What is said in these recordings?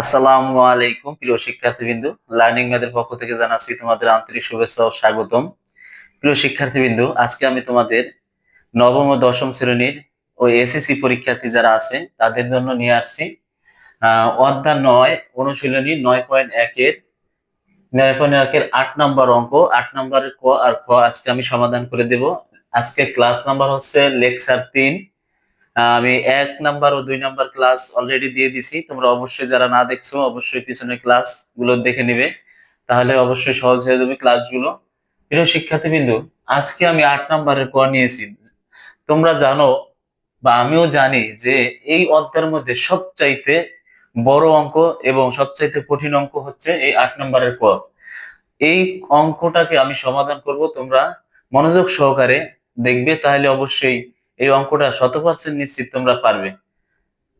আসসালামু আলাইকুম, প্রিয় শিক্ষার্থীবৃন্দ। লার্নিং ম্যাথের পক্ষ থেকে জানাচ্ছি তোমাদের আন্তরিক শুভেচ্ছা ও স্বাগতম। প্রিয় শিক্ষার্থীবৃন্দ, আজকে আমি তোমাদের নবম ও দশম শ্রেণির ও এসএসসি পরীক্ষার্থী যারা আছে, তাদের জন্য নিয়ে আসছি অধ্যায় নয়, অনুশীলনী নয় পয়েন্ট একের নয় পয়েন্ট একের আট নম্বর অঙ্ক। আট নম্বরের ক আর খ আজকে আমি সমাধান করে দেব। আজকে ক্লাস নাম্বার হচ্ছে লেকচার তিন। আমি এক নাম্বার ও দুই নাম্বার ক্লাস অলরেডি দিয়ে দিছি। তোমরা অবশ্যই যারা না দেখছ, অবশ্যই পিছনে ক্লাসগুলো দেখে নিবে। তাহলে অবশ্যই সহজ হয়ে যাবে ক্লাসগুলো প্রিয় শিক্ষার্থীবৃন্দু, আজকে আমি আট নাম্বারের ক নিয়েছি। তোমরা জানো বা আমিও জানি যে এই অধ্যায়ের মধ্যে সবচাইতে বড় অঙ্ক এবং সবচাইতে কঠিন অঙ্ক হচ্ছে এই আট নম্বরের ক। এই অঙ্কটাকে আমি সমাধান করব, তোমরা মনোযোগ সহকারে দেখবে। তাহলে অবশ্যই এই অঙ্কটা শত পার্সেন্ট নিশ্চিত তোমরা পারবে।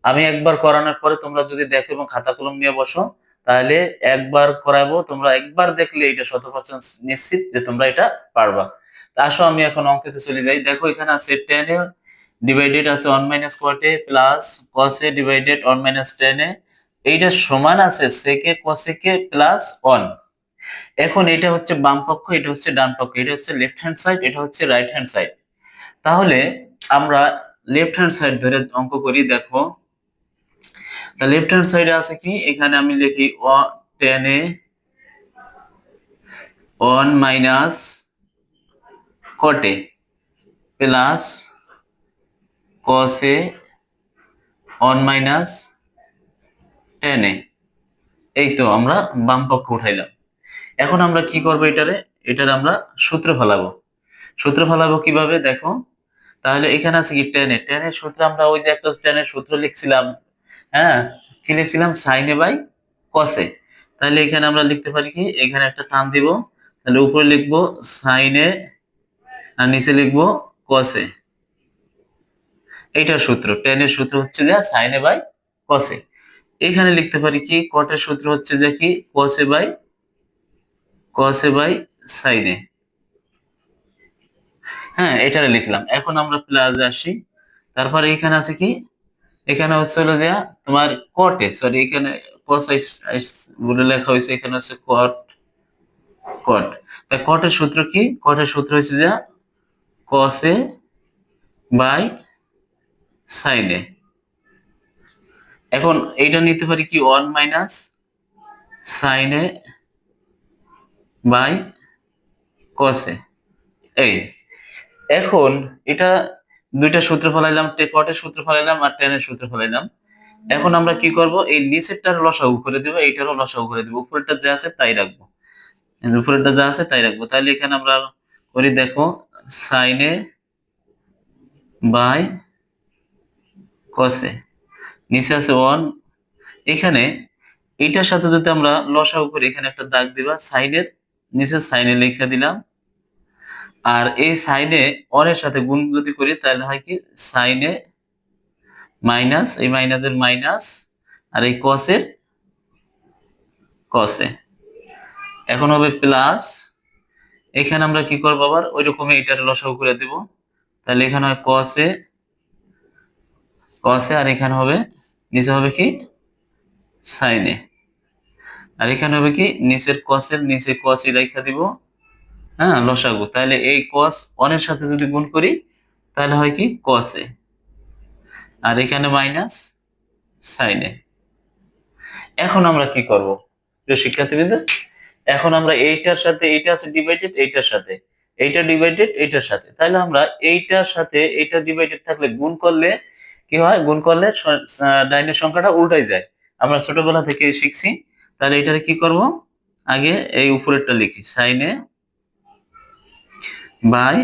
আমি একবার করানোর পরে তোমরা যদি দেখো এবং খাতা কলম নিয়ে বসো, তাহলে একবার করাবো, তোমরা একবার দেখলে এটা শত পার্সেন্ট নিশ্চিত যে তোমরা এটা পারবা। তা আসো, আমি এখন অঙ্কেতে চলে যাই। দেখো, এখানে আছে টেন এ ডিভাইডেড আছে one minus cot A plus cos A divided one minus tan A এইটা সমান আছে সেকে কসেকে প্লাস ওয়ান এখন এটা হচ্ছে বাম পক্ষ, এটা হচ্ছে ডান পক্ষ, এটা হচ্ছে লেফট হ্যান্ড সাইড এটা হচ্ছে রাইট হ্যান্ড সাইড তাহলে আমরা লেফট হ্যান্ড সাইড ধরে অঙ্ক করি, দেখো। লেফট হ্যান্ড সাইডে আছে কি? এখানে আমি লিখি tan A one minus cot A plus cos A one minus tan A. এই তো আমরা বাম পক্ষ উঠাইলাম। এখন আমরা কি করব এটারে? এটার আমরা সূত্র ফেলাবো। সূত্র ফেলাবো কীভাবে? দেখো। তাহলে এখানে আছে কি টেনে? টেনের সূত্র আমরা ওই যে একটা টেনের সূত্র লিখছিলাম হ্যাঁ? কি লিখছিলাম? সাইনে বাই কসে তাহলে এখানে আমরা লিখতে পারি কি? এখানে একটা টান দিব, তাহলে উপরে লিখব সাইনে আর নিচে লিখব কসে এইটার সূত্র, টেনের সূত্র হচ্ছে যে সাইনে বাই কসে এখানে লিখতে পারি কি? কটের সূত্র হচ্ছে যে কি? কসে বাই কসে বাই সাইনে হ্যাঁ এটা লিখলাম। এখন আমরা প্লাস আসি। তারপরে এখানে আছে কি? এখানে হচ্ছে হলো যে তোমার কটে সরি এখানে কস বলে লেখা হয়েছে, এখানে হচ্ছে কট কট তা কটের সূত্র কি? কটের সূত্র হচ্ছে যে কসে বাই সাইনে এখন এইটা নিতে পারি কি? One minus sine A by cos A এই এখন এটা দুইটা সূত্র ফলাইলাম কটের সূত্র ফলাইলাম আর টেনের সূত্র ফলাইলাম। এখন আমরা কি করব? এই নিচেরটার লসাগু করে দেবো, এইটারও লসাগু করে দেবো। উপরেরটা যা আছে তাই রাখব। উপরেরটা যা আছে তাই রাখব। তাহলে এখানে আমরা করি, দেখো সাইনে বাই কসে নিচে আছে ওয়ান এখানে এইটার সাথে যদি আমরা লসাগু করি, এখানে একটা দাগ দিবা সাইনের নিচে সাইনে লিখে দিলাম। আর এই সাইনে অনের সাথে গুণ যদি করি, তাহলে হয় কি? সাইনে মাইনাস, এই মাইনাসের মাইনাস আর এই কসের কসে। এখন হবে প্লাস। এখানে আমরা কি করব আবার? ওই রকমই এটার লসাগু করে দেব। তাহলে এখানে হয় কসে কসে আর এখানে হবে, নিচে হবে কি? সাইনে। আর এখানে হবে কি? নিচের কসের নিচে কসে রেখা দিব। হ্যাঁ লসাগু। তাহলে এই কস অনের সাথে যদি গুণ করি, তাহলে হয় কি? কসে আর এখানে মাইনাস সাইনে এখন আমরা কি করব? প্রিয় শিক্ষার্থীবৃন্দ, এখন আমরা এইটার সাথে, এইটা আছে ডিভাইডেড এইটার সাথে। এইটা ডিভাইডেড এইটার সাথে। তাহলে আমরা এইটার সাথে, এইটা ডিভাইডেড থাকলে গুণ করলে কি হয়? গুণ করলে ডাইনের সংখ্যাটা উল্টাই যায়। আমরা ছোটবেলা থেকে শিখছি। তাহলে এটারে কি করব? আগে এই উপরেরটা লিখি। সাইনে বাই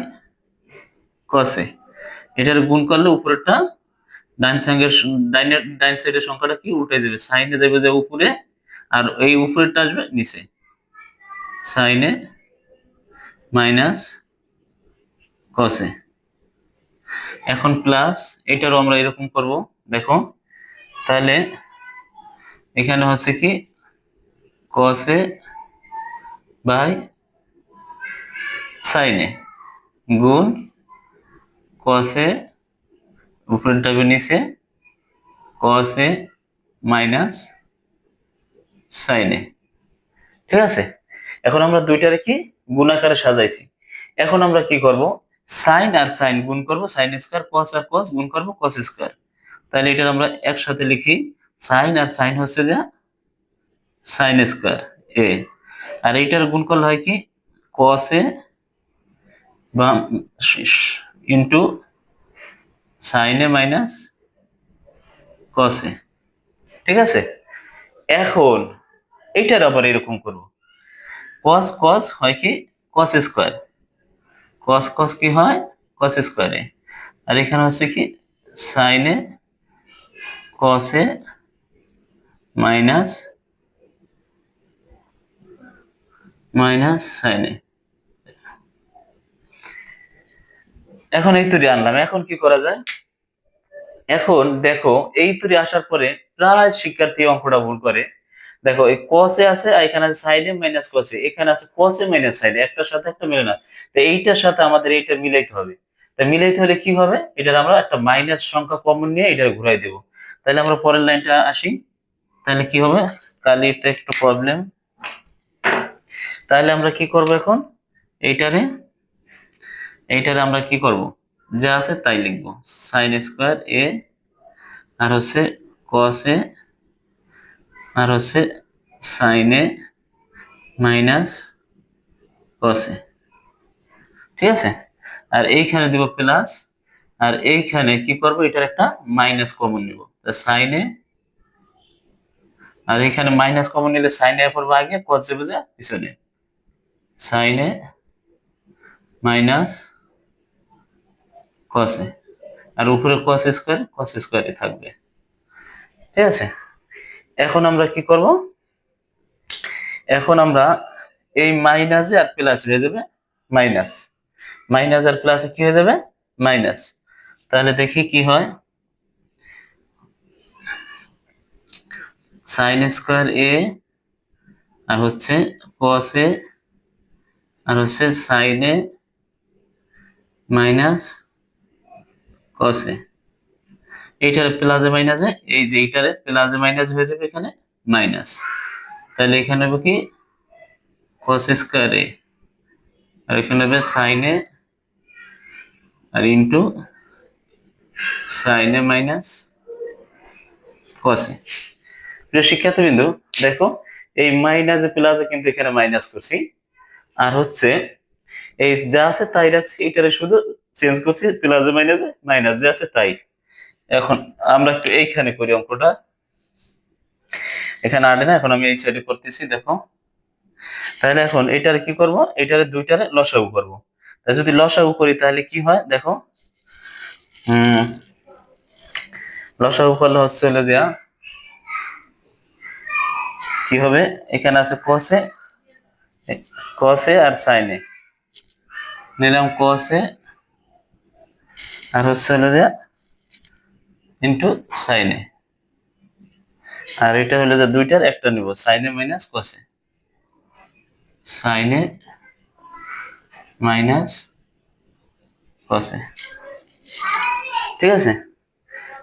কসে এটার গুণ করলে উপরেরটা ডাইন সাইডের ডাইনের ডাইন সাইডের সংখ্যাটা কি? উঠে দেবে। সাইনে দেবে যে উপরে, আর এই উপরেরটা আসবে নিচে। সাইনে মাইনাস কসে এখন প্লাস এটারও আমরা এরকম করব। দেখো, তাহলে এখানে হচ্ছে কি? কসে বাই সাইনে গুণ কসে উপরের নিচে কসে মাইনাস সাইনে ঠিক আছে? এখন আমরা দুইটারে কি? গুণাকারে সাজাইছি। এখন আমরা কি করব? সাইন আর সাইন গুণ করব। সাইন স্কয়ার cos আর cos গুণ করব, cos স্কয়ার তাহলে এটা আমরা একসাথে লিখি সাইন আর সাইন হচ্ছে যে সাইন স্কয়ার এ আর এইটার গুণ করলে হয় কি? এ বা ইন্টু সাইন মাইনাস এ ঠিক আছে? এখন এইটার আবার এরকম করব। cos cos হয় কি? cos স্কয়ার cos cos কি হয়? cos স্কয়ারে আর এখানে হচ্ছে কি? cos A minus minus sin A এখন এই তুরি আনলাম, এখন কি করা যায়? এখন দেখো, এই তুরি আসার পরে প্রায় শিক্ষার্থী অঙ্কটা ভুল করে। দেখো, এই কসে আছে আর এখানে আছে সাইডে মাইনাস কসে এখানে আছে কসে মাইনাস সাইডে একটার সাথে একটা মিলে না। তো এইটার সাথে আমাদের এইটা মিলাইতে হবে। তা মিলাইতে হলে কি হবে? এটার আমরা একটা মাইনাস সংখ্যা কমন নিয়ে এটা ঘুরাই দেব। তাহলে আমরা পরের লাইনটা আসি। তাহলে কি হবে? কালিতে একটু প্রবলেম তাহলে আমরা কি করব এখন? এইটারে এইটারে আমরা কি করব? যা আছে তাই লিখব। সাইন স্কোয়ার এ আর হচ্ছে কস এ আর হচ্ছে সাইনে মাইনাস কসে ঠিক আছে? আর এইখানে দিব প্লাস আর এইখানে কি করব? এটার একটা মাইনাস কমন নিব। সাইনে আর এখানে মাইনাস কমন নিলে সাইনে পড়ব আগে কস যাবে যা পিছনে। সাইনে মাইনাস কসে আর উপরে কস স্কোয়ার কস স্কোয়ারই থাকবে। ঠিক আছে? এখন আমরা কি করব? এখন আমরা এই মাইনাসে আর প্লাস হয়ে যাবে মাইনাস মাইনাস আর প্লাসে কি হয়ে যাবে? মাইনাস তাহলে দেখি কি হয়। সাইন স্কোয়ার এ আর হচ্ছে কস এ আর হচ্ছে সাইনে মাইনাস কসে। এইটার প্লাসে মাইনাসে এই যে এইটারে প্লাসে মাইনাস হয়ে যাবে এখানে মাইনাস তাহলে এখানে হবে কি? কস স্কোয়ারে আর এখানে হবে সাইনে আর ইন্টু সাইনে মাইনাস কসে প্রিয় শিক্ষার্থীবৃন্দু, দেখো, এই মাইনাসে প্লাসে কিন্তু এখানে মাইনাস করছি। আর হচ্ছে, এই যা আছে তাই রাখছি, এটারে শুধু চেঞ্জ করছি প্লাসে মাইনাসে মাইনাস যা আছে, তাই। এখন আমরা একটু এইখানে করি অঙ্কটা। এখানে আনে না, এখন আমি এই সাইডে করতেছি, দেখো। তাহলে এখন এটারে কি করব? এটারে দুইটারে লসাগু করব। তাই যদি লসাগু করি, তাহলে কি হয়? দেখো। হুম। লসাগু করলে হচ্ছে হলো যে, কি হবে? এখানে আছে কসে কসে আর সাইনে নিলাম কসে আর হচ্ছে হলো যে ইন্টু সাইনে আর এটা হলো যে দুইটার একটা নিব সাইনে মাইনাস কসে সাইনে মাইনাস কসে ঠিক আছে?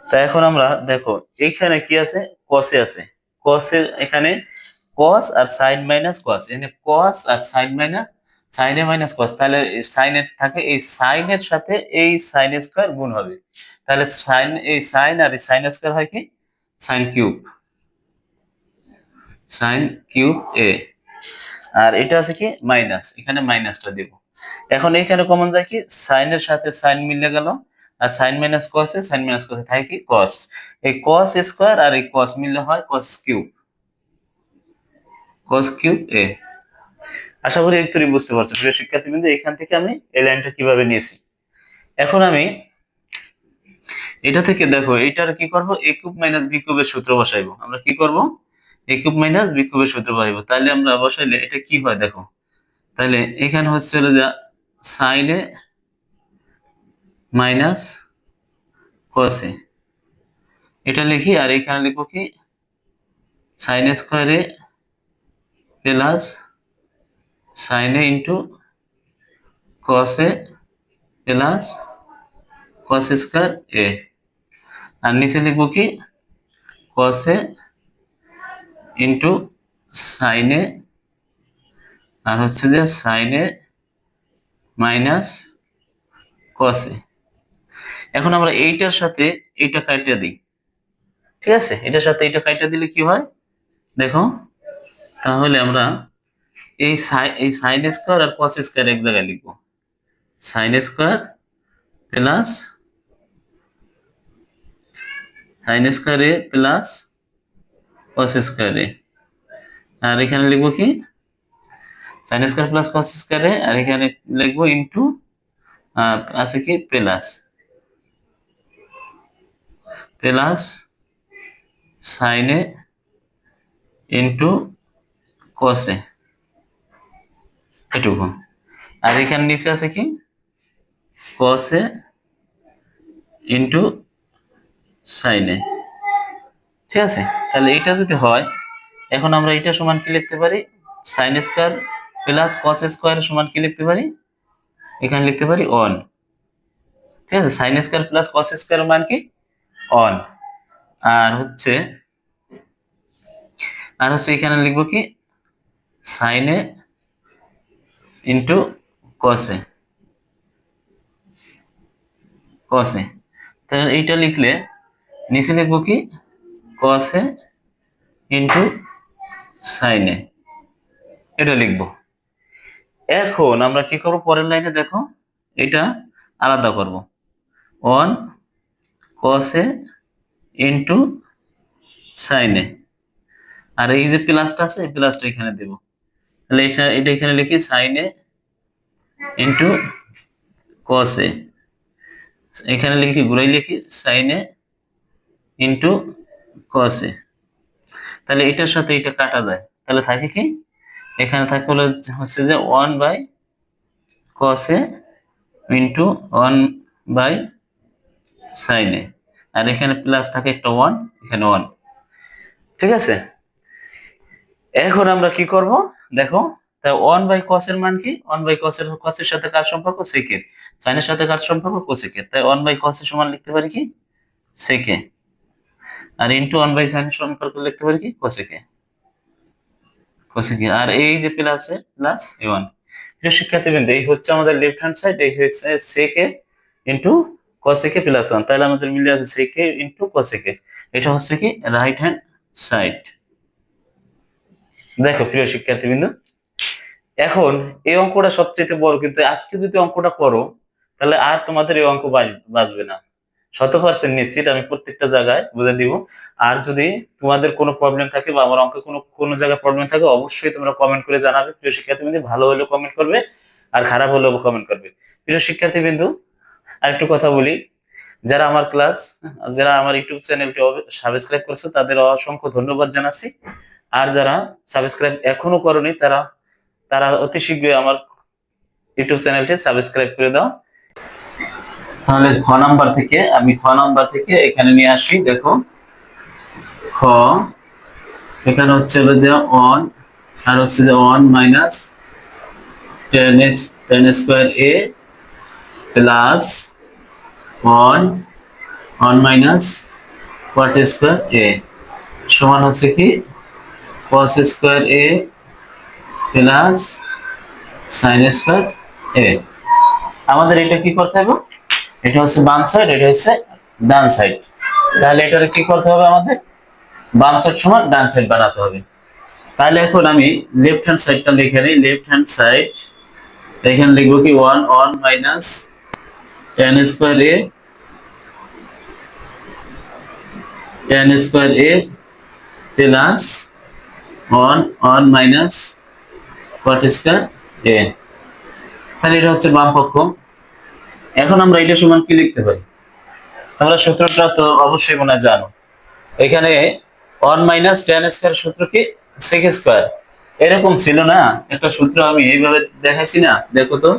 তা এখন আমরা দেখো, এইখানে কি আছে? কসে আছে। কসের এখানে কস আর সাইন মাইনাস কস এখানে কস আর সাইন মাইনাস সাইনে মাইনাস কস তাহলে সাইনের থাকে, এই সাইনের সাথে এই সাইন স্কোয়ার গুণ হবে। তাহলে সাইন এই সাইন আর সাইন স্কোয়ার হয় কি? Sine cube sine cube A আর এটা আছে কি? মাইনাস এখানে মাইনাসটা দেব। এখন এখানে কমন যায় কি? সাইনের সাথে সাইন মিলে গেল। আর সাইন মাইনাস কসে সাইন মাইনাস কসে থাকে কি? কস এই কস স্কোয়ার আর এই কস মিললে হয় কস কিউব কস কিউব এ আশা করি একটু বুঝতে পারছ। প্রিয় শিক্ষার্থী বিন্দু এখান থেকে আমি এই লাইনটা কীভাবে নিয়েছি? এখন আমি এটা থেকে দেখো, এটার কি করব? এ কিউব মাইনাস বি সূত্র বসাইবো। আমরা কি করব? এ কিউব মাইনাস বি সূত্র বসাইবো। তাহলে আমরা বসাইলে এটা কি হয় দেখো? তাহলে এখানে হচ্ছে হলো যে সাইনে মাইনাস কসে এটা লিখি আর এখানে লিখব কি? Sine square A plus sine A into cos A plus cos square A আর নিচে লিখব কি? কসে ইন্টু সাইনে আর হচ্ছে যে সাইনে মাইনাস কসে এখন আমরা এইটার সাথে এইটা কাইটা দিই। ঠিক আছে? এটার সাথে এটা কাইটা দিলে কি হয়? দেখো, তাহলে আমরা এই সাই এই সাইন স্কোয়ার আর কস স্কোয়ার এক জায়গায় লিখব। Sine square plus sine square A plus cos square A আর এখানে লিখব কি? Sine square plus cos square A আর এখানে লিখব ইন্টু আছে কি? Plus plus sine A into cos A এটুকু। আর এখানে নিচে আছে কি? কসে ইন্টু সাইনে ঠিক আছে? তাহলে এটা যদি হয়, এখন আমরা এটা সমান কি লিখতে পারি? Sine square plus cos square সমান কি লিখতে পারি? এখানে লিখতে পারি অন ঠিক আছে? Sine square plus cos square মান কি? অন আর হচ্ছে আর হচ্ছে এখানে লিখব কি? সাইনে ইন্টু কসে কসে তাহলে এইটা লিখলে নিচে লিখব কি? কসে ইন্টু সাইনে এটা লিখব। এখন আমরা কি করব? পরের লাইনে দেখো, এটা আলাদা করব। ওয়ান কসে ইন্টু সাইনে আর এই যে প্লাসটা আছে, এই প্লাসটা এখানে দেব। তাহলে এটা এটা এখানে লিখি সাইনে ইন্টু কসে এখানে লিখি, ঘুরাই লিখি সাইনে ইন্টু কসে তাহলে এটার সাথে এটা কাটা যায়। তাহলে থাকে কি? এখানে থাকে হলো হচ্ছে যে one by cos A into one by sin A আর এখানে প্লাস থাকে একটা ওয়ান এখানে ওয়ান ঠিক আছে? এখন আমরা কি করব? দেখো তাই ওয়ান বাই কসের মান কি? ওয়ান বাই কসের কসের সাথে কার সম্পর্ক? সেকের সাইনের সাথে কার সম্পর্ক? কোসেকের তাই ওয়ান বাই কসের সমান লিখতে পারি কি? সেকে আর ইন্টু ওয়ান বাই সাইনের সম্পর্ক লিখতে পারি কি? কোসেকে কোসেকে আর এই যে প্লাস প্লাস এ ওয়ান প্রিয় শিক্ষার্থীবৃন্দ, এই হচ্ছে আমাদের লেফট হ্যান্ড সাইড এই হচ্ছে সেকে ইন্টু কসেকে প্লাস ওয়ান তাহলে আমাদের মিলে আছে সেকে ইন্টু কসেকে এটা হচ্ছে কি? রাইট হ্যান্ড সাইড দেখো, প্রিয় শিক্ষার্থীবৃন্দ, এখন এই অঙ্কটা সবচেয়ে বড়, কিন্তু আজকে যদি অঙ্কটা করো, তাহলে আর তোমাদের এই অঙ্ক বাঁচবে না। শত পার্সেন্ট নিশ্চিত, আমি প্রত্যেকটা জায়গায় বুঝে দিব। আর যদি তোমাদের কোনো প্রবলেম থাকে বা আমার অঙ্কে কোনো কোনো জায়গায় প্রবলেম থাকে, অবশ্যই তোমরা কমেন্ট করে জানাবে। প্রিয় শিক্ষার্থীবৃন্দ, ভালো হলেও কমেন্ট করবে, আর খারাপ হলেও কমেন্ট করবে। প্রিয় শিক্ষার্থীবৃন্দু আর একটু কথা বলি। যারা আমার ক্লাস যারা আমার ইউটিউব চ্যানেলটি সাবস্ক্রাইব করেছ, তাদের অসংখ্য ধন্যবাদ জানাচ্ছি। আর যারা সাবস্ক্রাইব এখনও করনি, তারা তারা অতি শীঘ্রই আমার ইউটিউব চ্যানেলটি সাবস্ক্রাইব করে দাও। তাহলে খ নাম্বার থেকে, আমি খ নাম্বার থেকে এখানে নিয়ে আসি, দেখো। খ, এখানে হচ্ছে হলো যে অন আর হচ্ছে যে one minus tan x tan square A plus one one minus cot square A সমান হচ্ছে কি? Cos square A plus sine square A আমাদের এটা কি করতে হবে? এটা হচ্ছে বাম সাইড এটা হচ্ছে ডান সাইড তাহলে এটার কি করতে হবে আমাদের? বাম সাইড সমান ডান সাইড বানাতে হবে। তাহলে এখন আমি লেফট হ্যান্ড সাইডটা লিখে নিই। লেফট হ্যান্ড সাইড এখানে লিখব কি one one minus tan square A tan square A plus one one minus cot square A তাহলে এটা হচ্ছে বাম পক্ষ। এখন আমরা এটা সমান কি লিখতে পারি? তোমরা সূত্রটা তো অবশ্যই মনে জানো। এখানে ওয়ান মাইনাস টেন স্কোয়ার সূত্র কি? সেক স্কোয়ার এরকম ছিল না। একটা সূত্র আমি এইভাবে দেখাইছি না। দেখো তো।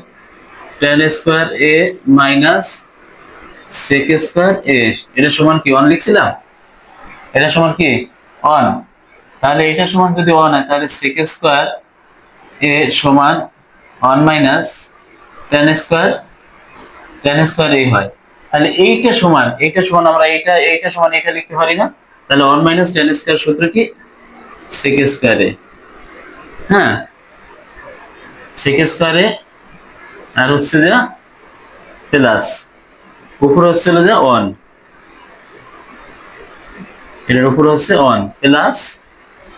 Tan square A minus sec square A এটা সমান কি? ওয়ান লিখছিলাম? এটা সমান কি? ওয়ান তাহলে এটা সমান যদি ওয়ান হয়, তাহলে সেক স্কোয়ার এ সমান one minus tan square tan square A হয়। তাহলে এইটা সমান এইটা সমান আমরা এইটা এইটা সমান এটা লিখতে পারি না। তাহলে ওয়ান মাইনাস টেন স্কোয়ার সূত্র কি? Sec square A. হ্যাঁ? সেক স্কোয়ারে আর হচ্ছে যে প্লাস উপরে হচ্ছে যে ওয়ান এটার উপরে হচ্ছে ওয়ান প্লাস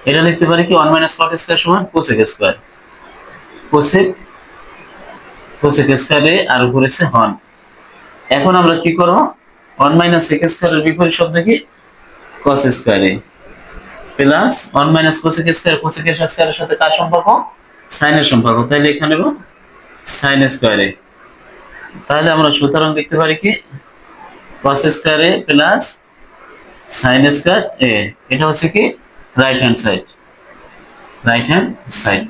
এটা লিখতে পারি কি ওয়ান মাইনাস কট স্কোয়ার সমান কোসেক স্কোয়ার কোসেক কোসেক স্কোয়ারে আর উপরে হন এখন আমরা কি করব? ওয়ান মাইনাস সেক স্কোয়ারের বিপরীত শব্দ কি? কস স্কোয়ারে plus one minus cosec square cosec স্কোয়ারের সাথে কার সম্পর্ক? সাইনের সম্পর্ক। তাহলে এখানে নেব সাইন স্কোয়ারে তাহলে আমরা সুতরাং লিখতে পারি কি? কস স্কোয়ারে প্লাস সাইন স্কোয়ার এ। এটা হচ্ছে কি? Right hand side right hand side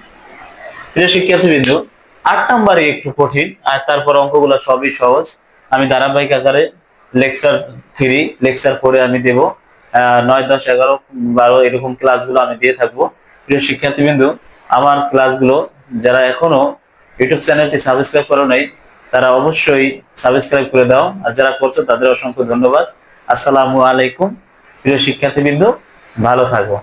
প্রিয় শিক্ষার্থী বিন্দু আট নম্বরে একটু কঠিন, আর তারপর অঙ্কগুলো সবই সহজ। আমি ধারাবাহিক আকারে লেকচার থ্রি লেকচার করে আমি দেব। নয়, দশ, এগারো, বারো, এরকম ক্লাসগুলো আমি দিয়ে থাকব। প্রিয় শিক্ষার্থী বিন্দু আমার ক্লাসগুলো যারা এখনও ইউটিউব চ্যানেলটি সাবস্ক্রাইব করো নাই, তারা অবশ্যই সাবস্ক্রাইব করে দাও। আর যারা করছ, তাদের অসংখ্য ধন্যবাদ। আসসালামু আলাইকুম। প্রিয় শিক্ষার্থী বিন্দু ভালো থাকো।